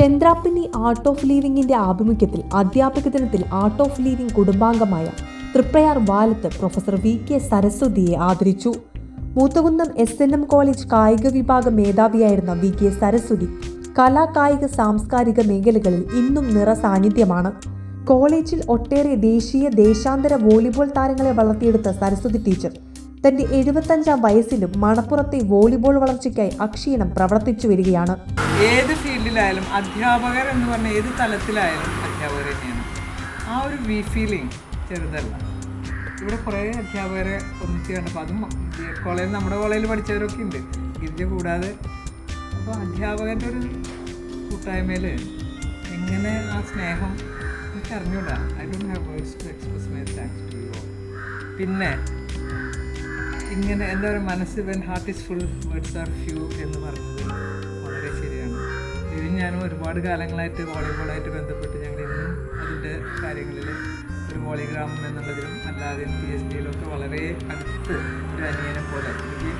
Chandrappinni art of ലീവിംഗിന്റെ ആഭിമുഖ്യത്തിൽ അധ്യാപക ദിനത്തിൽ art of leaving കുടുംബാംഗമായ Triprayar Valath professor V K സരസ്വതിയെ ആദരിച്ചു. Moothakunnam S N M college കായിക വിഭാഗ മേധാവിയായിരുന്ന വി കെ സരസ്വതി കലാ കായിക സാംസ്കാരിക മേഖലകളിൽ ഇന്നും നിറ സാന്നിധ്യമാണ്. കോളേജിൽ ഒട്ടേറെ ദേശീയ ദേശാന്തര വോളിബോൾ താരങ്ങളെ വളർത്തിയെടുത്ത സരസ്വതി ടീച്ചർ തന്റെ എഴുപത്തഞ്ചാം വയസ്സിലും മണപ്പുറത്തെ വോളിബോൾ വളർച്ചയ്ക്കായി അക്ഷീണം പ്രവർത്തിച്ചു വരികയാണ്. ഏത് ഫീൽഡിലായാലും അധ്യാപകർ എന്ന് പറഞ്ഞ ഏത് തലത്തിലായാലും അധ്യാപകർ തന്നെയാണ്. ആ ഒരു വി ഫീലിംഗ് ചെറുതല്ല. ഇവിടെ കുറേ അധ്യാപകരെ ഒന്നിച്ച് കണ്ടപ്പോൾ അതും കോളേജിൽ നമ്മുടെ കോളേജിൽ പഠിച്ചവരൊക്കെ ഉണ്ട്. ഇതിന്റെ കൂടാതെ അപ്പോൾ അധ്യാപകന്റെ ഒരു കൂട്ടായ്മയിൽ എങ്ങനെ ആ സ്നേഹം എനിക്ക് അറിഞ്ഞൂടാ I don't have words to express my thanks to you പിന്നെ ഇങ്ങനെ എന്താ പറയുക മനസ്സ് when heart is full words are few എന്ന് പറഞ്ഞത് വളരെ ശരിയാണ്. ഇതിൽ ഞാനും ഒരുപാട് കാലങ്ങളായിട്ട് വോളിബോളായിട്ട് ബന്ധപ്പെട്ട് ഞങ്ങൾ ഇന്നും അതിന്റെ കാര്യങ്ങളിൽ ഒരു വോളിഗ്രാമം എന്നുള്ളതിലും അല്ലാതെ പി എസ് ഡിയിലൊക്കെ വളരെ അടുത്ത് ഒരു അനിയനെ പോലെ. എനിക്ക്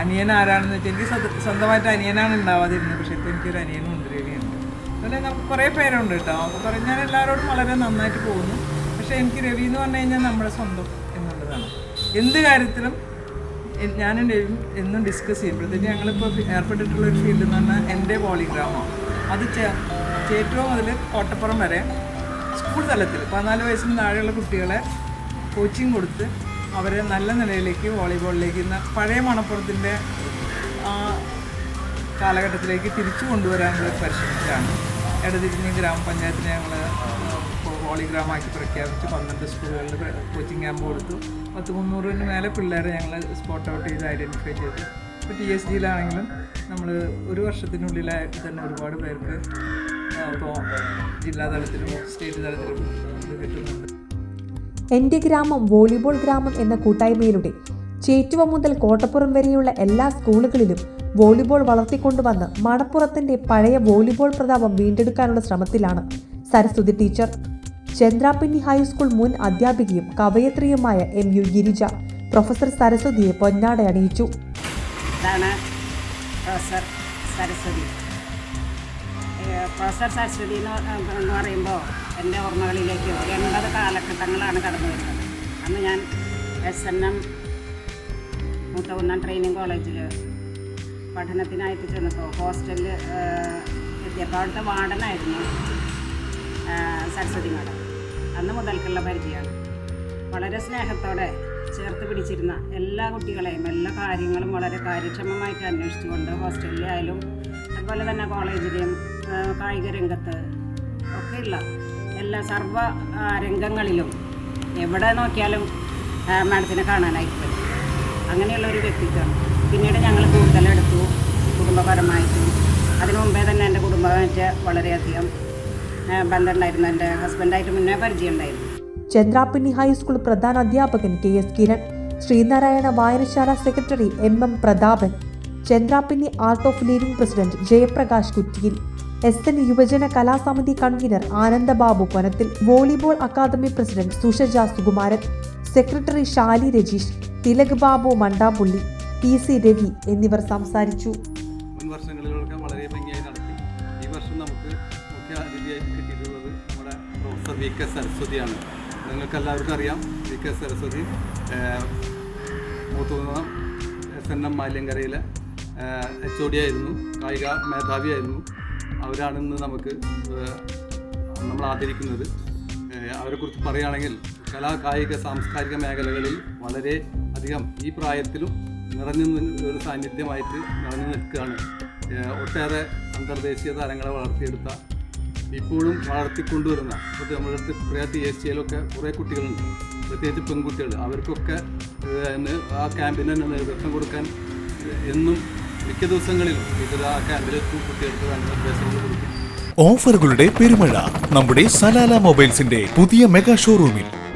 അനിയൻ ആരാണെന്ന് വെച്ചാൽ എനിക്ക് സ്വന്തമായിട്ട് അനിയനാണ് ഉണ്ടാവാതിരുന്നത്. പക്ഷേ ഇപ്പോൾ എനിക്കൊരു അനിയനും ഉണ്ട് രവിയുണ്ട് അതുപോലെ നമുക്ക് കുറേ പേരുണ്ട് കേട്ടോ. കുറേ ഞാൻ എല്ലാവരോടും വളരെ നന്നായിട്ട് പോകുന്നു. പക്ഷേ എനിക്ക് രവി എന്ന് പറഞ്ഞു കഴിഞ്ഞാൽ നമ്മുടെ സ്വന്തം എന്നുള്ളതാണ്. എന്ത് കാര്യത്തിലും ഞാനും രവിയും എന്നും ഡിസ്കസ് ചെയ്യുമ്പോഴത്തേക്ക് ഞങ്ങളിപ്പോൾ ഏർപ്പെട്ടിട്ടുള്ള ഒരു ഫീൽഡ് എന്ന് പറഞ്ഞാൽ എന്റെ പോളിഗ്രാമാണ് അത് ചേറ്റുവ മുതൽ കോട്ടപ്പുറം വരെ സ്കൂൾ തലത്തിൽ പതിനാല് വയസ്സിന് താഴെയുള്ള കുട്ടികളെ കോച്ചിങ് കൊടുത്ത് അവരെ നല്ല നിലയിലേക്ക് വോളിബോളിലേക്ക് പഴയ മണപ്പുറത്തിന്റെ ആ കാലഘട്ടത്തിലേക്ക് തിരിച്ചു കൊണ്ടുവരാനുള്ള പരിശ്രമത്തിലാണ്. എടതിരിഞ്ഞ് ഗ്രാമപഞ്ചായത്തിനെ ഞങ്ങൾ വോളിഗ്രാമാക്കി പ്രഖ്യാപിച്ച് പന്ത്രണ്ട് സ്കൂളുകളിൽ കോച്ചിങ് ക്യാമ്പ് കൊടുത്തു. പത്ത് മുന്നൂറിന് മേലെ പിള്ളേരെ ഞങ്ങൾ സ്പോട്ട് ഔട്ട് ചെയ്ത് ഐഡന്റിഫൈ ചെയ്തു. ഇപ്പോൾ ടി എസ് ജിയിലാണെങ്കിലും നമ്മൾ ഒരു വർഷത്തിനുള്ളിലായിട്ട് തന്നെ ഒരുപാട് പേർക്ക് ഇപ്പോൾ ജില്ലാതലത്തിലും സ്റ്റേറ്റ് തലത്തിലും കിട്ടുന്നുണ്ട്. എന്റെ ഗ്രാമം വോളിബോൾ ഗ്രാമം എന്ന കൂട്ടായ്മയിലൂടെ ചേറ്റുവ മുതൽ കോട്ടപ്പുറം വരെയുള്ള എല്ലാ സ്കൂളുകളിലും വോളിബോൾ വളർത്തിക്കൊണ്ടുവന്ന് മണപ്പുറത്തിന്റെ പഴയ വോളിബോൾ പ്രതാപം വീണ്ടെടുക്കാനുള്ള ശ്രമത്തിലാണ് സരസ്വതി ടീച്ചർ. ചന്ദ്രാപ്പിന്നി ഹൈസ്കൂൾ മുൻ അധ്യാപികയും കവയത്രിയുമായ എം യു ഗിരിജ പ്രൊഫസർ സരസ്വതിയെ പൊന്നാട അണിയിച്ചു. പ്രൊഫസർ സരസ്വതി. പ്രൊഫസർ സരസ്വതി എന്ന് പറയുമ്പോൾ എന്റെ ഓർമ്മകളിലേക്ക് എൺപത് കാലഘട്ടങ്ങളാണ് കടന്നു വരുന്നത്. അന്ന് ഞാൻ S N M Moothakunnam training കോളേജിൽ പഠനത്തിനായിട്ട് ചെന്നപ്പോൾ ഹോസ്റ്റലിൽ എത്തിയപ്പോൾ അവിടുത്തെ വാർഡനായിരുന്നു സരസ്വതി മാഡം. അന്ന് മുതൽക്കുള്ള പരിചയമാണ്. വളരെ സ്നേഹത്തോടെ ചേർത്ത് പിടിച്ചിരുന്ന എല്ലാ കുട്ടികളെയും എല്ലാ കാര്യങ്ങളും വളരെ കാര്യക്ഷമമായിട്ട് അന്വേഷിച്ചുകൊണ്ട് ഹോസ്റ്റലിലായാലും അതുപോലെ തന്നെ കോളേജിലെയും കായിക രംഗത്ത് ഒക്കെയുള്ള എല്ലാ സർവ രംഗങ്ങളിലും എവിടെ നോക്കിയാലും മാഡത്തിനെ കാണാനായിട്ട് അങ്ങനെയുള്ള ഒരു വ്യക്തിത്വം പിന്നീട് ഞങ്ങൾ കൂടുതലെടുത്തു കുടുംബപരമായിട്ടും. അതിനു മുമ്പേ തന്നെ എന്റെ കുടുംബമായിട്ട് വളരെയധികം ബന്ധമുണ്ടായിരുന്നു എന്റെ ഹസ്ബൻഡായിട്ട് മുന്നേ പരിചയമുണ്ടായിരുന്നു. ഹൈസ്കൂൾ പ്രധാന അധ്യാപകൻ കെ എസ് കിരൺ ശ്രീനാരായണ വായനശാല secretary M M Prathapan Chandrappinni art of living president Jayaprakash Kuttiyil S N യുവജന കലാസമിതി കൺവീനർ ആനന്ദബാബു വനത്തിൽ volleyball academy president Sushaja Sukumaran secretary Shali Rajeesh Thilak Babu Mandampulli P C Ravi എന്നിവർ സംസാരിച്ചു. V K സരസ്വതിയാണ്. നിങ്ങൾക്കെല്ലാവർക്കും അറിയാം V K Saraswathi Moothukunnam S N M മാലിയങ്കരയിലെ H O D ആയിരുന്നു കായിക മേധാവിയായിരുന്നു. അവരാണ് ഇന്ന് നമുക്ക് നമ്മൾ ആദരിക്കുന്നത്. അവരെക്കുറിച്ച് പറയുകയാണെങ്കിൽ കലാ കായിക സാംസ്കാരിക മേഖലകളിൽ വളരെ അധികം ഈ പ്രായത്തിലും നിറഞ്ഞു ഒരു സാന്നിധ്യമായിട്ട് നിറഞ്ഞു നിൽക്കുകയാണ്. ഒട്ടേറെ അന്തർദേശീയ താരങ്ങളെ വളർത്തിയെടുത്ത ഇപ്പോഴും വളർത്തിക്കൊണ്ടുവരുന്ന ഇപ്പോൾ നമ്മുടെ അടുത്ത് കുറേ ഏഷ്യയിലൊക്കെ കുറേ കുട്ടികളുണ്ട്. പ്രത്യേകിച്ച് പെൺകുട്ടികൾ. അവർക്കൊക്കെ ആ ക്യാമ്പിന് തന്നെ നേതൃത്വം കൊടുക്കാൻ എന്നും മിക്ക ദിവസങ്ങളിലും ഇത് ആ ക്യാമ്പിലെത്തും കുട്ടികൾക്ക് വേണ്ട നിർദ്ദേശങ്ങൾ കൊടുക്കും. ഓഫറുകളുടെ പെരുമഴ നമ്മുടെ സലാല മൊബൈൽസിന്റെ പുതിയ മെഗാ ഷോറൂമിൽ.